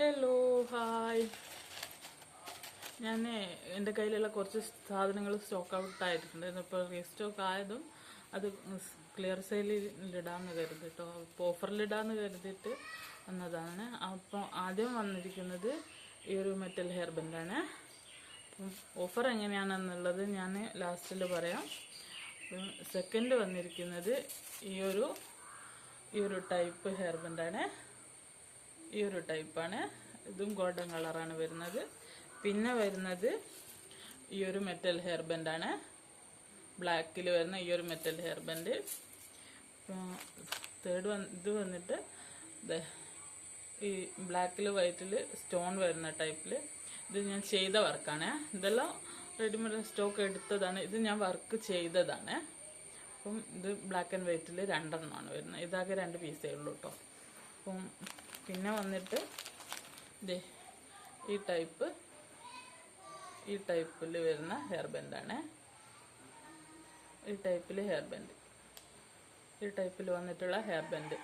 Hello hi ഞാൻ എന്റെ കയ്യിലുള്ള കുറച്ച് സാധനങ്ങൾ സ്റ്റോക്ക് ഔട്ട് ആയിട്ടുണ്ട്. ഇപ്പോൾ റീസ്റ്റോക്ക് ആയതും അത് ക്ലിയർ സെയിലിൽ ഇടാമെന്ന് കരുതി കേട്ടോ ഇപ്പോൾ ഓഫറിലിടാമെന്ന് കരുതിയിട്ട് വന്നതാണ്. അപ്പോൾ ആദ്യം വന്നിരിക്കുന്നത് ഈ ഒരു മെറ്റൽ ഹെയർ ബെൻഡാണ് ഓഫർ എങ്ങനെയാണെന്നുള്ളത് ഞാൻ ലാസ്റ്റിൽ പറയാം. സെക്കൻഡ് വന്നിരിക്കുന്നത് ഈ ഒരു ഈ ഒരു ടൈപ്പ് ഹെയർ ബെൻഡാണ് ഈ ഒരു ടൈപ്പാണ്. ഇതും ഗോൾഡൻ കളറാണ് വരുന്നത്. പിന്നെ വരുന്നത് ഈ ഒരു മെറ്റൽ ഹെയർ ബെൻഡാണ്. ബ്ലാക്കിൽ വരുന്ന ഈ ഒരു മെറ്റൽ ഹെയർ ബെൻഡ്. തേർഡ് വന്ന് ഇത് വന്നിട്ട് ഈ ബ്ലാക്കിൽ വൈറ്റിൽ സ്റ്റോൺ വരുന്ന ടൈപ്പിൽ ഇത് ഞാൻ ചെയ്ത വർക്കാണ്. ഇതെല്ലാം റെഡിമെയ്ഡ് സ്റ്റോക്ക് എടുത്തതാണ്. ഇത് ഞാൻ വർക്ക് ചെയ്തതാണ്. അപ്പം ഇത് ബ്ലാക്ക് ആൻഡ് വൈറ്റിൽ രണ്ടെണ്ണമാണ് വരുന്നത്. ഇതാകെ രണ്ട് പീസേ ഉള്ളൂ കേട്ടോ അപ്പം പിന്നെ വന്നിട്ട് ദേ ഈ ടൈപ്പ് ഈ ടൈപ്പിൽ വരുന്ന ഹെയർ ബെൻഡാണ് ഈ ടൈപ്പിൽ ഹെയർ ബെൻഡ് ഈ ടൈപ്പിൽ വന്നിട്ടുള്ള ഹെയർ ബെൻഡ്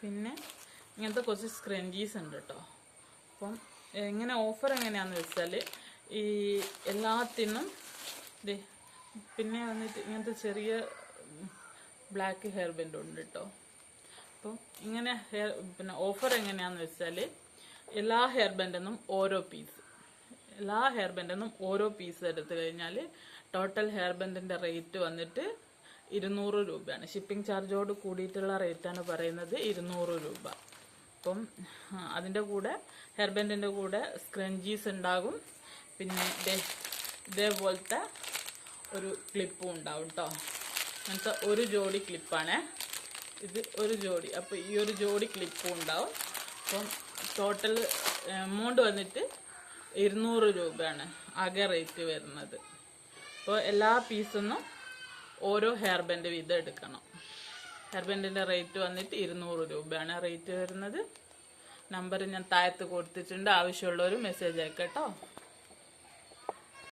പിന്നെ ഇങ്ങനത്തെ കുറച്ച് സ്ക്രഞ്ചീസ് ഉണ്ട് കേട്ടോ അപ്പം എങ്ങനെ ഓഫർ എങ്ങനെയാണെന്ന് വെച്ചാൽ ഈ എല്ലാത്തിനും ദേ പിന്നെ വന്നിട്ട് ഇങ്ങനത്തെ ചെറിയ ബ്ലാക്ക് ഹെയർ ബെൻഡ് ഉണ്ട് കേട്ടോ അപ്പം ഇങ്ങനെ ഹെയർ പിന്നെ ഓഫർ എങ്ങനെയാന്ന് വെച്ചാൽ എല്ലാ ഹെയർ ബെൻഡെന്നും ഓരോ പീസ് എല്ലാ ഹെയർ ബെൻഡെന്നും ഓരോ പീസ് എടുത്ത് കഴിഞ്ഞാൽ ടോട്ടൽ ഹെയർ ബെൻഡിന്റെ റേറ്റ് വന്നിട്ട് ഇരുന്നൂറ് രൂപയാണ്. ഷിപ്പിംഗ് ചാർജോട് കൂടിയിട്ടുള്ള റേറ്റാണ് പറയുന്നത് ഇരുന്നൂറ് രൂപ. അപ്പം അതിന്റെ കൂടെ ഹെയർ ബെൻഡിന്റെ കൂടെ സ്ക്രഞ്ചീസ് ഉണ്ടാകും. പിന്നെ ഇതേപോലത്തെ ഒരു ക്ലിപ്പും ഉണ്ടാവും കേട്ടോ അങ്ങനത്തെ ഒരു ജോഡി ക്ലിപ്പാണ് ഇത് ഒരു ജോഡി. അപ്പോൾ ഈ ഒരു ജോഡി ക്ലിപ്പും ഉണ്ടാവും. അപ്പം ടോട്ടൽ എമൗണ്ട് വന്നിട്ട് ഇരുന്നൂറ് രൂപയാണ് ആകെ റേറ്റ് വരുന്നത്. അപ്പോൾ എല്ലാ പീസൊന്നും ഓരോ ഹെയർ ബാൻഡ് വീതം എടുക്കണം. ഹെയർ ബാൻഡിന്റെ റേറ്റ് വന്നിട്ട് ഇരുന്നൂറ് രൂപയാണ് റേറ്റ് വരുന്നത്. നമ്പർ ഞാൻ താഴത്ത് കൊടുത്തിട്ടുണ്ട്. ആവശ്യമുള്ളവർ മെസ്സേജ് അയക്കട്ടോ.